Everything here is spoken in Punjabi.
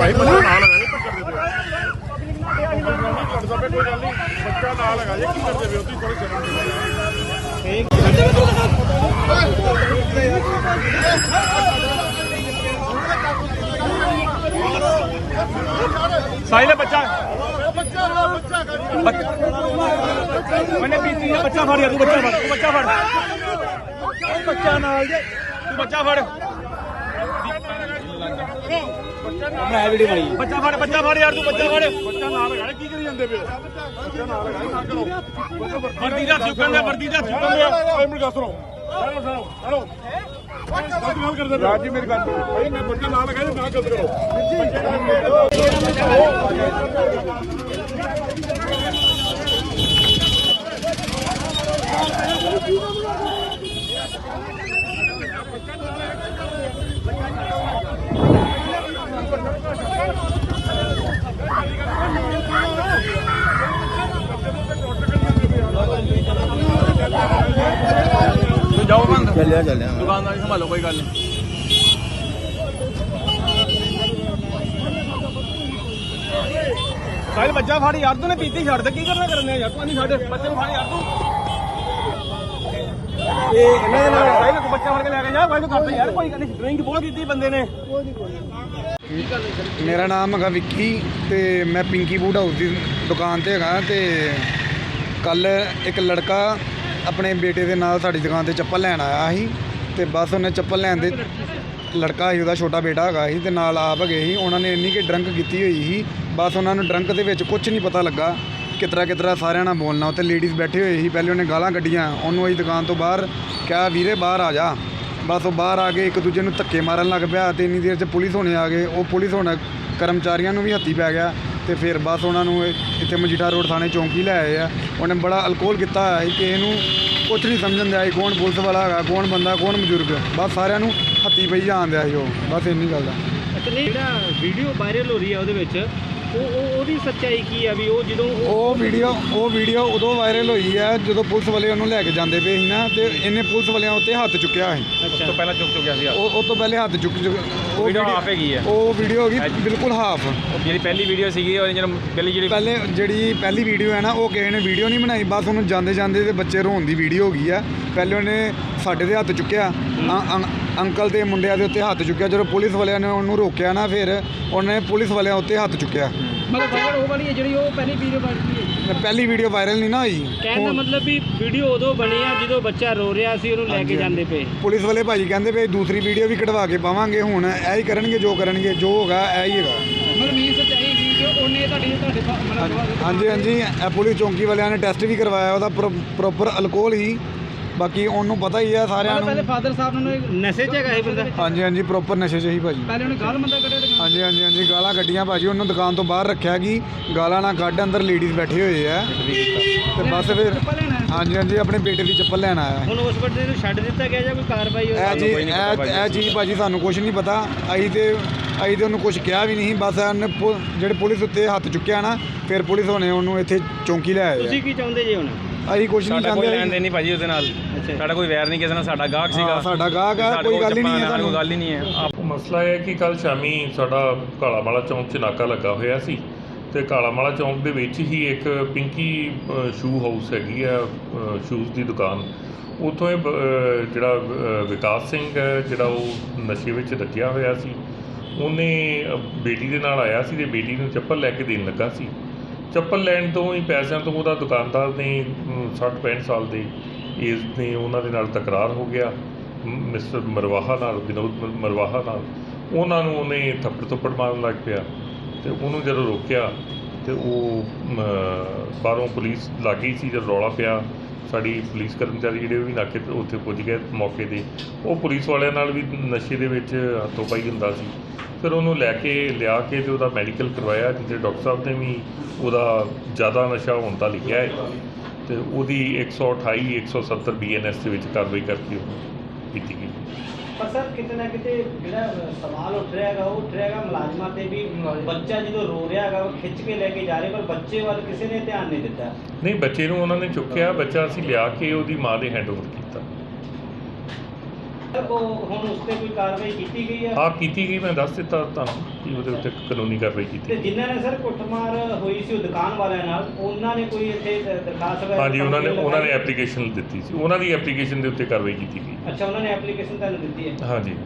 ਭਾਈ ਬੱਚਾ ਨਾਲ ਹੈਗਾ ਜੀ ਪਕੜ ਦੇ ਦਿਓ ਕੋਈ ਗੱਲ ਨਹੀਂ ਬੱਚਾ ਨਾਲ ਹੈਗਾ ਜੀ ਕੀ ਕਰਦੇ ਪਿਓ ਤੁਸੀਂ ਥੋੜੀ ਸ਼ਰਮ ਕਰੋ ਸਾਹਿਲ ਬੱਚਾ। ਬੱਚਾ। ਬੱਚਾ ਮੈਨੇ ਪੀਤੀ ਹੈ ਬੱਚਾ ਫੜ ਯਾਰ ਤੂੰ ਬੱਚਾ ਫੜ ਤੂੰ ਬੱਚਾ ਫੜ। ਬੱਚਾ ਨਾਲ ਜੇ ਤੂੰ ਬੱਚਾ ਫੜ। ਮੈਂ ਵੀਡੀਓ ਬਣਾਈ ਬੱਚਾ ਫੜ ਬੱਚਾ ਫੜ ਯਾਰ ਤੂੰ ਬੱਚਾ ਫੜ। ਬੱਚਾ ਨਾਲ ਜੀ, ਕੀ ਕਰੀ ਜਾਂਦੇ ਪਿਓ ਬੱਚਾ ਨਾਲ ਜੀ, ਨਾ ਕਰੋ। ਵਰਦੀ ਦਾ ਚੁੱਕਣ ਦੇ ਵਰਦੀ ਦਾ ਚੁੱਕਣ ਦੇ। ਓਏ ਮੇਰੀ ਗੱਲ ਸੁਣੋ। Hello hello. ਗਲਤ ਗੱਲ ਕਰਦੇ ਰਾਜ ਜੀ ਮੇਰੀ ਗੱਲ ਸੁਣੋ। ਭਾਈ ਮੈਂ ਬੱਚਾ ਨਾਲ ਜੀ ਨਾ ਗਲਤ ਕਰੋ ਤੂੰ ਚੱਲਿਆ ਚੱਲਿਆ। ਦੁਕਾਨਦਾਰ ਸੰਭਾਲੋ ਕੋਈ ਗੱਲ ਨਹੀਂ। ਸਾਹਿਲ ਬੱਚਾ ਫੜ ਯਾਰ ਤੂੰ ਨੇ ਪੀਤੀ ਛੱਡ ਦੇ ਕੀ ਕਰਨਾ ਕਰਨੇ ਯਾਰ? ਤੂੰ ਨਹੀਂ ਛੱਡ ਬੱਚੇ ਨੂੰ ਫੜ ਯਾਰ ਤੂੰ। ਇਹ ਇਹਨਾਂ ਦੇ ਨਾਲ ਸਾਹਿਲ ਤੂੰ ਬੱਚਾ ਫੜ ਕੇ ਲੈ ਕੇ ਜਾ ਕੋਈ ਕਰਦੇ ਯਾਰ ਕੋਈ ਗੱਲ ਨਹੀਂ। ਡਰਿੰਕ ਬਹੁਤ ਕੀਤੀ ਬੰਦੇ ਨੇ। ਮੇਰਾ ਨਾਮ ਹੈਗਾ ਵਿੱਕੀ ਤੇ ਮੈਂ ਪਿੰਕੀ ਬੂਟ ਹਾਊਸ ਦੀ ਦੁਕਾਨ ਤੇ ਹੈਗਾ ਤੇ ਕੱਲ ਇੱਕ ਲੜਕਾ ਆਪਣੇ ਬੇਟੇ ਦੇ ਨਾਲ ਸਾਡੀ ਦੁਕਾਨ ਤੇ ਚੱਪਲ ਲੈਣ ਆਇਆ ਸੀ ਤੇ ਬਸ ਉਹਨੇ ਚੱਪਲ ਲੈਣ ਦੇ ਲੜਕਾ ਸੀ, ਉਹਦਾ ਛੋਟਾ ਬੇਟਾ ਹੈਗਾ ਸੀ ਤੇ ਨਾਲ ਆਪ ਗਏ ਸੀ, ਉਹਨਾਂ ਨੇ ਇੰਨੀ ਕਿ ਡਰੰਕ ਕੀਤੀ ਹੋਈ ਸੀ, ਬਸ ਉਹਨਾਂ ਨੂੰ ਡਰੰਕ ਦੇ ਵਿੱਚ ਕੁਝ ਨਹੀਂ ਪਤਾ ਲੱਗਾ ਕਿਤਰਾ ਕਿਤਰਾ ਸਾਰਿਆਂ ਨਾਲ ਬੋਲਣਾ, ਉੱਥੇ ਲੇਡੀਜ਼ ਬੈਠੇ ਹੋਏ ਸੀ, ਪਹਿਲੇ ਉਹਨੇ ਗਾਲਾਂ ਕੱਢੀਆਂ, ਉਹਨੂੰ ਅਸੀਂ ਦੁਕਾਨ ਤੋਂ ਬਾਹਰ ਕਿਹਾ, ਵੀਰੇ ਬਾਹਰ ਆ ਜਾ। ਬਸ ਉਹ ਬਾਹਰ ਆ ਕੇ ਇੱਕ ਦੂਜੇ ਨੂੰ ਧੱਕੇ ਮਾਰਨ ਲੱਗ ਪਿਆ ਤੇ ਇੰਨੀ ਦੇਰ 'ਚ ਪੁਲਿਸ ਹੋਣੇ ਆ ਗਏ, ਉਹ ਪੁਲਿਸ ਹੁਣ ਕਰਮਚਾਰੀਆਂ ਨੂੰ ਵੀ ਹੱਥੀ ਪੈ ਗਿਆ। ਤੇ ਫਿਰ ਬਸ ਉਹਨਾਂ ਨੂੰ ਇਹ- ਇੱਥੇ ਮਜੀਠਾ ਰੋਡ ਥਾਣੇ ਚੌਂਕੀ ਲੈ ਆਏ ਆ। ਉਹਨੇ ਬੜਾ ਅਲਕੋਹਲ ਕੀਤਾ ਹੋਇਆ ਸੀ ਕਿ ਇਹਨੂੰ ਕੁਛ ਨਹੀਂ ਸਮਝਣ ਦਿਆ ਸੀ ਕੌਣ ਪੁਲਿਸ ਵਾਲਾ ਹੈਗਾ, ਕੌਣ ਬੰਦਾ, ਕੌਣ ਬਜ਼ੁਰਗ। ਬਸ ਸਾਰਿਆਂ ਨੂੰ ਹੱਥੀ ਪਈ ਜਾਣ ਦਿਆ ਸੀ ਉਹ। ਬਸ ਇੰਨੀ ਗੱਲ ਦਾ ਅੱਛਾ, ਨਹੀਂ, ਜਿਹੜਾ ਵੀਡੀਓ ਵਾਇਰਲ ਹੋ ਰਹੀ ਹੈ ਉਹਦੇ ਵਿੱਚ ਉਹ ਉਹ ਉਹਦੀ ਸੱਚਾਈ ਕੀ ਆ ਵੀ ਉਹ ਜਦੋਂ ਉਹ ਉਹ ਵੀਡੀਓ ਉਹ ਵੀਡੀਓ ਉਦੋਂ ਵਾਇਰਲ ਹੋਈ ਹੈ ਜਦੋਂ ਪੁਲਿਸ ਵਾਲੇ ਉਹਨੂੰ ਲੈ ਕੇ ਜਾਂਦੇ ਪਏ ਸੀ ਨਾ ਤੇ ਇਹਨੇ ਪੁਲਿਸ ਵਾਲਿਆਂ ਉੱਤੇ ਹੱਥ ਚੁੱਕਿਆ ਸੀ। ਅੱਛਾ। ਤੋਂ ਪਹਿਲਾਂ ਚੁੱਕ ਚੁੱਕਿਆ ਸੀ ਉਹ ਉਹ ਤੋਂ ਪਹਿਲੇ ਹੱਥ ਚੁੱਕ ਚੁੱਕ ਉਹ ਵੀਡੀਓ ਹਾਫ ਹੈਗੀ ਹੈ ਉਹ ਵੀਡੀਓ ਹੋ ਗਈ ਬਿਲਕੁਲ ਹਾਫ ਜਿਹੜੀ ਪਹਿਲੀ ਵੀਡੀਓ ਸੀਗੀ ਉਹ ਜਿਹੜਾ ਪਹਿਲੀ ਜਿਹੜੀ ਪਹਿਲੇ ਜਿਹੜੀ ਪਹਿਲੀ ਵੀਡੀਓ ਹੈ ਨਾ ਉਹ ਕਿਸੇ ਨੇ ਵੀਡੀਓ ਨਹੀਂ ਬਣਾਈ ਬਸ ਉਹਨੂੰ ਜਾਂਦੇ ਜਾਂਦੇ ਤੇ ਬੱਚੇ ਰੋਣ ਦੀ ਵੀਡੀਓ ਹੋ ਗਈ ਆ। ਪਹਿਲੇ ਉਹਨੇ ਸਾਡੇ ਦੇ ਹੱਥ ਚੁੱਕਿਆ। ਅੰ- ਅੰ- ਅੰਕਲ ਤੇ ਮੁੰਡਿਆਂ ਦੇ ਉੱਤੇ ਹੱਥ ਚੁੱਕਿਆ। ਜਦੋਂ ਪੁਲਿਸ ਵਾਲਿਆਂ ਨੇ ਉਹਨੂੰ ਰੋਕਿਆ ਨਾ ਫਿਰ ਉਹਨੇ ਪੁਲਿਸ ਵਾਲਿਆਂ ਉੱਤੇ ਹੱਥ ਚੁੱਕਿਆ। ਮਤਲਬ ਵਾਇਰਲ ਉਹ ਵਾਲੀ ਹੈ ਜਿਹੜੀ ਉਹ ਪਹਿਲੀ ਵੀਡੀਓ ਬਣੀ ਹੈ? ਪਹਿਲੀ ਵੀਡੀਓ ਵਾਇਰਲ ਨਹੀਂ ਨਾ ਹੋਈ। ਕਹਿਣ ਦਾ ਮਤਲਬ ਵੀ ਵੀਡੀਓ ਉਦੋਂ ਬਣੀ ਆ ਜਦੋਂ ਬੱਚਾ ਰੋ ਰਿਹਾ ਸੀ ਉਹਨੂੰ ਲੈ ਕੇ ਜਾਂਦੇ ਪਏ। ਪੁਲਿਸ ਵਾਲੇ ਭਾਜੀ ਕਹਿੰਦੇ ਵੀ ਦੂਸਰੀ ਵੀਡੀਓ ਵੀ ਕਢਵਾ ਕੇ ਪਾਵਾਂਗੇ ਹੁਣ। ਇਹ ਹੀ ਕਰਨਗੇ ਜੋ ਕਰਨਗੇ ਜੋ ਹੋਗਾ ਇਹ ਹੀ ਹੈਗਾ। ਮਤਲਬ ਮੀਨ ਸੱਚਾਈ ਕਿ ਉਹਨੇ ਤੁਹਾਡੀ ਤੁਹਾਡੇ ਮਤਲਬ ਹਾਂਜੀ ਹਾਂਜੀ। ਇਹ ਪੁਲਿਸ ਚੌਂਕੀ ਵਾਲਿਆਂ ਨੇ ਟੈਸਟ ਵੀ ਕਰਵਾਇਆ ਉਹਦਾ ਪ੍ਰੋਪਰ ਅਲਕੋਹਲ ਹੀ। ਬਾਕੀ ਉਹਨੂੰ ਪਤਾ ਹੀ ਆ ਸਾਰਿਆਂ ਪਹਿਲੇ ਨੂੰ। ਫਾਦਰ ਸਾਹਿਬ ਨੂੰ ਨਸ਼ੇ 'ਚ ਹੈਗਾ ਇਹ ਬੰਦਾ। ਹਾਂਜੀ ਹਾਂਜੀ ਪ੍ਰੋਪਰ ਨਸ਼ੇ 'ਚ ਹੀ ਭਾਜੀ। ਪਹਿਲੇ ਉਹਨੇ ਗਾਲ ਮੰਦਾ ਕੱਢਿਆ ਦੁਕਾਨ ਹਾਂਜੀ ਹਾਂਜੀ ਹਾਂਜੀ ਗਾਲਾਂ ਕੱਢੀਆਂ ਭਾਜੀ। ਉਹਨੂੰ ਦੁਕਾਨ ਤੋਂ ਬਾਹਰ ਰੱਖਿਆ ਕਿ ਗਾਲਾਂ ਨਾ ਕੱਢ ਅੰਦਰ ਲੇਡੀਜ਼ ਬੈਠੇ ਹੋਏ ਆ। ਤੇ ਬਸ ਫਿਰ ਚੱਪਲ ਲੈਣਾ ਹੈ। ਹਾਂਜੀ ਹਾਂਜੀ ਆਪਣੇ ਬੇਟੇ ਦੀ ਚੱਪਲ ਲੈਣ ਆਇਆ। ਹੁਣ ਉਸ ਬੰਦੇ ਨੂੰ ਛੱਡ ਦਿੱਤਾ ਗਿਆ ਜਾਂ ਕੋਈ ਕਾਰਵਾਈ ਹੋਈ? ਇਹ ਜੀ ਕੋਈ ਨਹੀਂ ਪਤਾ ਇਹ ਭਾਜੀ। ਇਹ ਚੀਜ਼ ਭਾਜੀ ਸਾਨੂੰ ਕੁਝ ਨਹੀਂ ਪਤਾ। ਅਸੀਂ ਤੇ ਅਸੀਂ ਤੇ ਉਹਨੂੰ ਕੁਝ ਕਿਹਾ ਵੀ ਨਹੀਂ। ਬਸ ਇਹਨੇ ਪੁ- ਜਿਹੜੇ ਪੁਲਿਸ ਉੱਤੇ ਹੱਥ ਚੁੱਕਿਆ ਨਾ ਫਿਰ ਪੁਲਿਸ ਹੋਣੇ ਉਹਨੂੰ ਇੱਥੇ ਚੌਂਕੀ ਲੈ ਆਏ ਤੁਸੀਂ ਕੀ ਚਾਹੁੰਦੇ ਜੀ ਹੁਣ। ਅਸੀਂ ਕੁਝ ਨਹੀਂ ਸਾਡਾ ਕੋਈ ਲੈਣ ਚਾਹੁੰਦੇ ਦੇਣ ਨਹੀਂ ਭਾਜੀ ਉਹਦੇ ਨਾਲ। ਅੱਛਾ। ਸਾਡਾ ਕੋਈ ਵੈਰ ਨਹੀਂ ਕਿਸੇ ਨਾਲ ਸਾਡਾ ਗਾਹਕ ਸੀਗਾ। ਹਾਂ, ਸਾਡਾ ਗਾਹਕ ਆ, ਸਾਡੇ ਕੋਈ ਕੋਲ ਗੱਲ ਹੀ ਨਹੀਂ ਹੈ ਨਾਲ। ਕੋਈ ਗੱਲ ਹੀ ਨਹੀਂ ਹੈ। ਆਪ ਮਸਲਾ ਇਹ ਹੈ ਕਿ ਕੱਲ ਸ਼ਾਮੀ ਸਾਡਾ ਕਾਲਾਮਾਲਾ ਚੌਂਕ 'ਚ ਨਾਕਾ ਲੱਗਾ ਹੋਇਆ ਸੀ ਤੇ ਕਾਲਾਮਾਲਾ ਚੌਂਕ ਦੇ ਵਿੱਚ ਹੀ ਇੱਕ ਪਿੰਕੀ ਅ, ਸ਼ੂ ਹਾਊਸ ਹੈਗੀ ਆ ਅ, ਸ਼ੂਜ਼ ਦੀ ਦੁਕਾਨ। ਉੱਥੋਂ ਇਹ ਬ- ਅ, ਜਿਹੜਾ ਅ, ਵਿਕਾਸ ਸਿੰਘ ਹੈ, ਜਿਹੜਾ ਉਹ ਨਸ਼ੇ ਵਿੱਚ ਰੱਜਿਆ ਹੋਇਆ ਸੀ। ਉਹਨੇ ਅ, ਬੇਟੀ ਦੇ ਨਾਲ ਆਇਆ ਸੀ ਤੇ ਬੇਟੀ ਨੂੰ ਚੱਪਲ ਲੈ ਕੇ ਦੇਣ ਲੱਗਾ ਸੀ। ਚੱਪਲ ਲੈਣ ਤੋਂ ਹੀ ਪੈਸਿਆਂ ਤੋਂ ਉਹਦਾ ਦੁਕਾਨਦਾਰ ਨੇ 60 65 ਸਾਲ ਦੇ ਏਜ ਨੇ ਉਹਨਾਂ ਦੇ ਨਾਲ ਤਕਰਾਰ ਹੋ ਗਿਆ। ਮਿਸਟਰ ਮਰਵਾਹਾ ਨਾਲ, ਵਿਨੋਦ ਮਰਵਾਹਾ ਨਾਲ। ਉਹਨਾਂ ਨੂੰ ਉਹਨੇ ਥੱਪੜ ਥੱਪੜ ਮਾਰਨ ਲੱਗ ਪਿਆ ਤੇ ਉਹਨੂੰ ਜਦੋਂ ਰੋਕਿਆ ਤੇ ਉਹ ਬਾਹਰੋਂ ਪੁਲਿਸ ਲੱਗ ਸੀ, ਜਦ ਰੌਲਾ ਪਿਆ। ਸਾਡੀ ਪੁਲਿਸ ਕਰਮਚਾਰੀ ਜਿਹੜੇ ਉਹ ਵੀ ਨਾਕੇ ਤੇ ਉੱਥੇ ਪੁੱਜ ਗਏ ਮੌਕੇ ਤੇ। ਉਹ ਪੁਲਿਸ ਵਾਲਿਆਂ ਨਾਲ ਵੀ ਨਸ਼ੇ ਦੇ ਵਿੱਚ ਹੱਥੋਂ ਪਾਈ ਹੁੰਦਾ ਸੀ। ਫਿਰ ਉਹਨੂੰ ਲੈ ਕੇ, ਲਿਆ ਕੇ ਤੇ ਉਹਦਾ ਮੈਡੀਕਲ ਕਰਵਾਇਆ, ਜਿੱਥੇ ਡਾਕਟਰ ਸਾਹਿਬ ਨੇ ਵੀ ਉਹਦਾ ਜ਼ਿਆਦਾ ਨਸ਼ਾ ਹੋਣ ਦਾ ਲਿਖਿਆ ਹੈ। ਤੇ ਉਹਦੀ 128 170 ਬੀਐਨਐਸ ਦੇ ਵਿੱਚ ਕਾਰਵਾਈ ਕਰਕੇ ਉਹ ਕੀਤੀ ਗਈ। ਪਰ ਸਰ ਕਿਤੇ ਨਾ ਕਿਤੇ ਜਿਹੜਾ ਸਵਾਲ ਉੱਠ ਰਿਹਾ ਹੈਗਾ ਉਹ ਉੱਠ ਰਿਹਾ ਹੈਗਾ ਮੁਲਾਜ਼ਮਾਂ ਤੇ ਵੀ। ਬੱਚਾ ਜਦੋਂ ਰੋ ਰਿਹਾ ਹੈਗਾ ਉਹ ਖਿੱਚ ਕੇ ਲੈ ਕੇ ਜਾ ਰਹੇ ਪਰ ਬੱਚੇ ਵੱਲ ਕਿਸੇ ਨੇ ਧਿਆਨ ਨਹੀਂ ਦਿੱਤਾ। ਨਹੀਂ ਬੱਚੇ ਨੂੰ ਉਹਨਾਂ ਨੇ ਚੁੱਕਿਆ ਬੱਚਾ ਅਸੀਂ ਲਿਆ ਕੇ ਉਹਦੀ ਮਾਂ ਦੇ ਹੈਂਡਓਵਰ ਕੀਤਾ। ਹੁਣ ਉਸ ਤੇ ਕੋਈ ਕਾਰਵਾਈ ਕੀਤੀ ਗਈ ਹੈ? ਆ ਕੀਤੀ ਗਈ ਮੈਂ ਦੱਸ ਦਿੱਤਾ ਤੁਹਾਨੂੰ ਕਿ ਉਹਦੇ ਉੱਤੇ ਕਾਨੂੰਨੀ ਕਾਰਵਾਈ ਤੇ ਕੀਤੀ ਜਿਨ੍ਹਾਂ ਨੇ ਸਰ ਕੁੱਟਮਾਰ ਹੋਈ ਸੀ ਉਹ ਦੁਕਾਨ ਵਾਲਿਆਂ ਨਾਲ ਉਹਨਾਂ ਨੇ ਕੋਈ ਇੱਥੇ ਦਰਖਾਸਤ ਵਗੈਰਾ ਹਾਂਜੀ ਉਹਨਾਂ ਨੇ ਉਹਨਾਂ ਨੇ? ਐਪਲੀਕੇਸ਼ਨ ਦਿੱਤੀ ਸੀ। ਉਹਨਾਂ ਦੀ ਐਪਲੀਕੇਸ਼ਨ ਦੇ ਉੱਤੇ ਕਾਰਵਾਈ ਕੀਤੀ ਗਈ। ਅੱਛਾ ਉਹਨਾਂ ਨੇ ਐਪਲੀਕੇਸ਼ਨ ਤੁਹਾਨੂੰ ਦਿੱਤੀ ਹੈ? ਹਾਂਜੀ।